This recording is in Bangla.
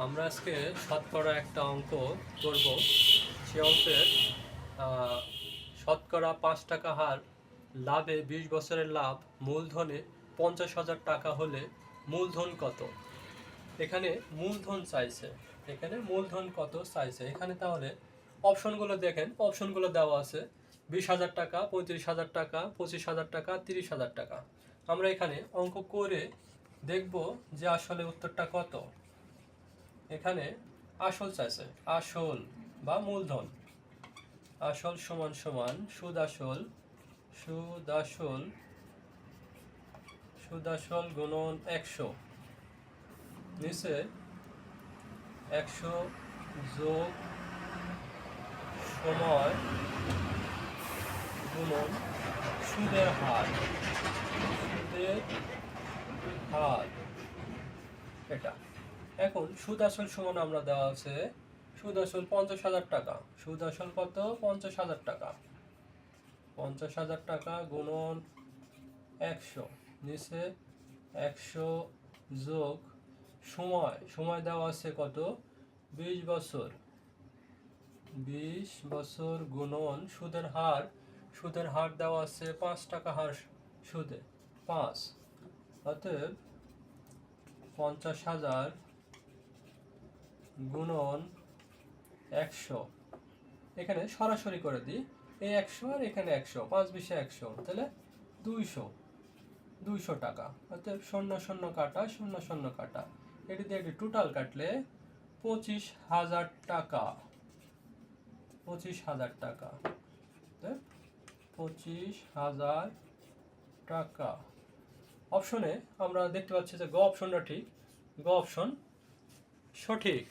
আমরা আজকে শতকরা একটা অঙ্ক করব। সে অঙ্কের শতকরা পাঁচ টাকা হার, লাভে বিশ বছরের লাভ, মূলধনে পঞ্চাশ হাজার টাকা হলে মূলধন কত? এখানে মূলধন চাইছে। এখানে মূলধন কত চাইছে? এখানে তাহলে অপশনগুলো দেখেন। অপশনগুলো দেওয়া আছে, বিশ হাজার টাকা, পঁয়ত্রিশ হাজার টাকা, পঁচিশ হাজার টাকা, তিরিশ হাজার টাকা। আমরা এখানে অঙ্ক করে দেখব যে আসলে উত্তরটা কত। এখানে আসল চাইছে, আসল বা মূলধন। আসল সমান সমান সুদ আসল সুদ আসল সুদ আসল গুণন একশো। নিচে একশো যোগ সময় গুণন সুদের হার। সুদের হার। এটা। এখন সুদ আসল সমান আমরা দেওয়া আছে, সুদ আসল পঞ্চাশ হাজার টাকা। সুদ আসল কত? পঞ্চাশ হাজার টাকা। পঞ্চাশ হাজার টাকা গুণন একশো। নিচে একশো যোগ সময়। সময় দেওয়া আছে কত? বিশ বছর। বিশ বছর গুণন সুদের হার। সুদের হার দেওয়া আছে পাঁচ টাকা হার সুদে। পাঁচ। অতএব পঞ্চাশ হাজার গুণন একশো। এখানে সরাসরি করে দিই এই একশো আর এখানে একশো, পাঁচ বিশে একশো, তাহলে দুইশো দুইশো টাকা। অর্থাৎ শূন্য শূন্য কাটা, শূন্য শূন্য কাটা। এটি দিয়ে এটি টোটাল কাটলে পঁচিশ হাজার টাকা। পঁচিশ হাজার টাকা। পঁচিশ হাজার টাকা। অপশনে আমরা দেখতে পাচ্ছি যে গ অপশনটা ঠিক। গ অপশন সঠিক।